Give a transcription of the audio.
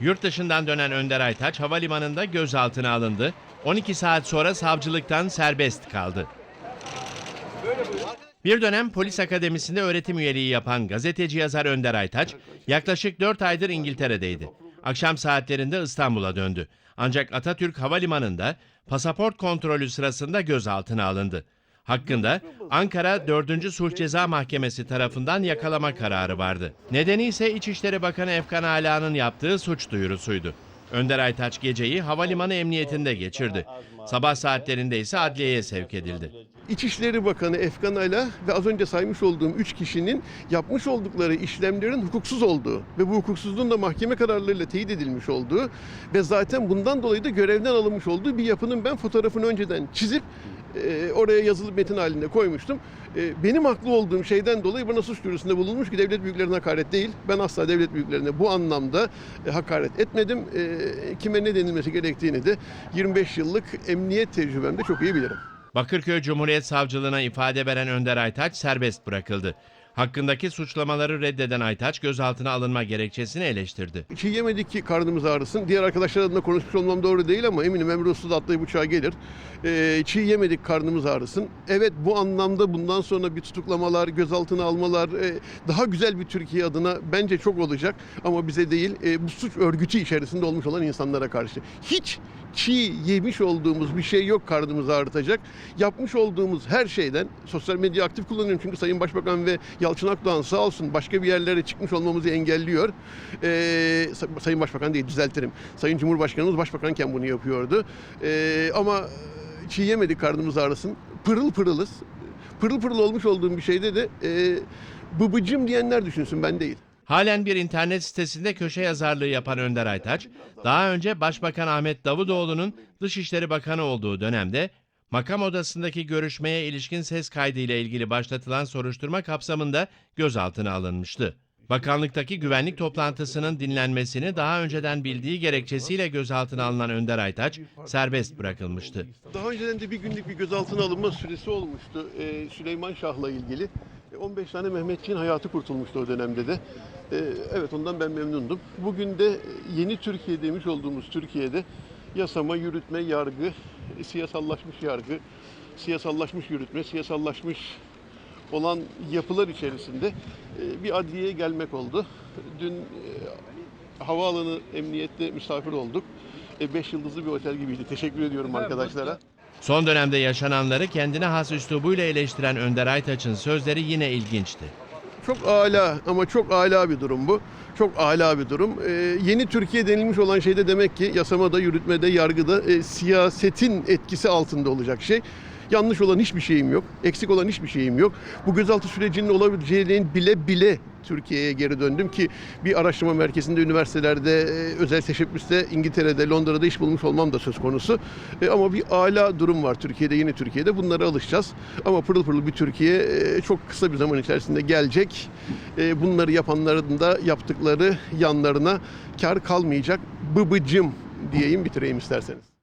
Yurt dışından dönen Önder Aytaç havalimanında gözaltına alındı. 12 saat sonra savcılıktan serbest kaldı. Bir dönem polis akademisinde öğretim üyeliği yapan gazeteci yazar Önder Aytaç yaklaşık 4 aydır İngiltere'deydi. Akşam saatlerinde İstanbul'a döndü. Ancak Atatürk Havalimanı'nda pasaport kontrolü sırasında gözaltına alındı. Hakkında Ankara 4. Sulh Ceza Mahkemesi tarafından yakalama kararı vardı. Nedeni ise İçişleri Bakanı Efkan Ala'nın yaptığı suç duyurusuydu. Önder Aytaç geceyi havalimanı emniyetinde geçirdi. Sabah saatlerinde ise adliyeye sevk edildi. İçişleri Bakanı Efkan Ala ve az önce saymış olduğum 3 kişinin yapmış oldukları işlemlerin hukuksuz olduğu ve bu hukuksuzluğun da mahkeme kararlarıyla teyit edilmiş olduğu ve zaten bundan dolayı da görevden alınmış olduğu bir yapının ben fotoğrafını önceden çizip e, oraya yazılı metin halinde koymuştum. E, benim haklı olduğum şeyden dolayı bana suç duyurusunda bulunmuş ki devlet büyüklerine hakaret değil. Ben asla devlet büyüklerine bu anlamda e, hakaret etmedim. E, kime ne denilmesi gerektiğini de 25 yıllık emniyet tecrübemde çok iyi bilirim. Bakırköy Cumhuriyet Savcılığına ifade veren Önder Aytaç serbest bırakıldı. Hakkındaki suçlamaları reddeden Aytaç gözaltına alınma gerekçesini eleştirdi. Çiğ yemedik ki karnımız ağrısın. Diğer arkadaşlar adına konuşmuş olmam doğru değil ama eminim Emre Uslu da atlayıp uçağa gelir. Ee, çiğ yemedik karnımız ağrısın. Evet bu anlamda bundan sonra bir tutuklamalar, gözaltına almalar e, daha güzel bir Türkiye adına bence çok olacak. Ama bize değil e, bu suç örgütü içerisinde olmuş olan insanlara karşı. Hiç çiğ yemiş olduğumuz bir şey yok karnımızı ağrıtacak. Yapmış olduğumuz her şeyden sosyal medya aktif kullanıyorum çünkü Sayın Başbakan ve Yalçın Akdoğan sağ olsun başka bir yerlere çıkmış olmamızı engelliyor. Ee, Say- Sayın Başbakan değil düzeltirim. Sayın Cumhurbaşkanımız başbakanken bunu yapıyordu. Ee, ama çiğ yemedik karnımız ağrısın. Pırıl pırılız. Pırıl pırıl olmuş olduğum bir şeyde de e, bıbıcım diyenler düşünsün ben değil. Halen bir internet sitesinde köşe yazarlığı yapan Önder Aytaç, daha önce Başbakan Ahmet Davutoğlu'nun Dışişleri Bakanı olduğu dönemde makam odasındaki görüşmeye ilişkin ses kaydı ile ilgili başlatılan soruşturma kapsamında gözaltına alınmıştı. Bakanlıktaki güvenlik toplantısının dinlenmesini daha önceden bildiği gerekçesiyle gözaltına alınan Önder Aytaç serbest bırakılmıştı. Daha önceden de bir günlük bir gözaltına alınma süresi olmuştu Süleyman Şah'la ilgili. E, 15 tane Mehmetçiğin hayatı kurtulmuştu o dönemde de. Ee, evet ondan ben memnundum. Bugün de yeni Türkiye demiş olduğumuz Türkiye'de yasama, yürütme, yargı, e, siyasallaşmış yargı, siyasallaşmış yürütme, siyasallaşmış olan yapılar içerisinde e, bir adliyeye gelmek oldu. Dün e, havaalanı emniyette misafir olduk. 5 yıldızlı bir otel gibiydi. Teşekkür ediyorum arkadaşlara. Son dönemde yaşananları kendine has üslubuyla eleştiren Önder Aytaç'ın sözleri yine ilginçti. Çok âlâ ama çok âlâ bir durum bu. Çok âlâ bir durum. Ee, yeni Türkiye denilmiş olan şey de demek ki yasamada, yürütmede, yargıda e, siyasetin etkisi altında olacak şey. Yanlış olan hiçbir şeyim yok. Eksik olan hiçbir şeyim yok. Bu gözaltı sürecinin olabileceğini bile bile Türkiye'ye geri döndüm ki bir araştırma merkezinde, üniversitelerde, e, özel teşebbüste, İngiltere'de, Londra'da iş bulmuş olmam da söz konusu. E, ama bir âlâ durum var Türkiye'de, yeni Türkiye'de. Bunlara alışacağız. Ama pırıl pırıl bir Türkiye e, çok kısa bir zaman içerisinde gelecek. E, bunları yapanların da yaptıkları yanlarına kar kalmayacak. Bıbıcım diyeyim bitireyim isterseniz.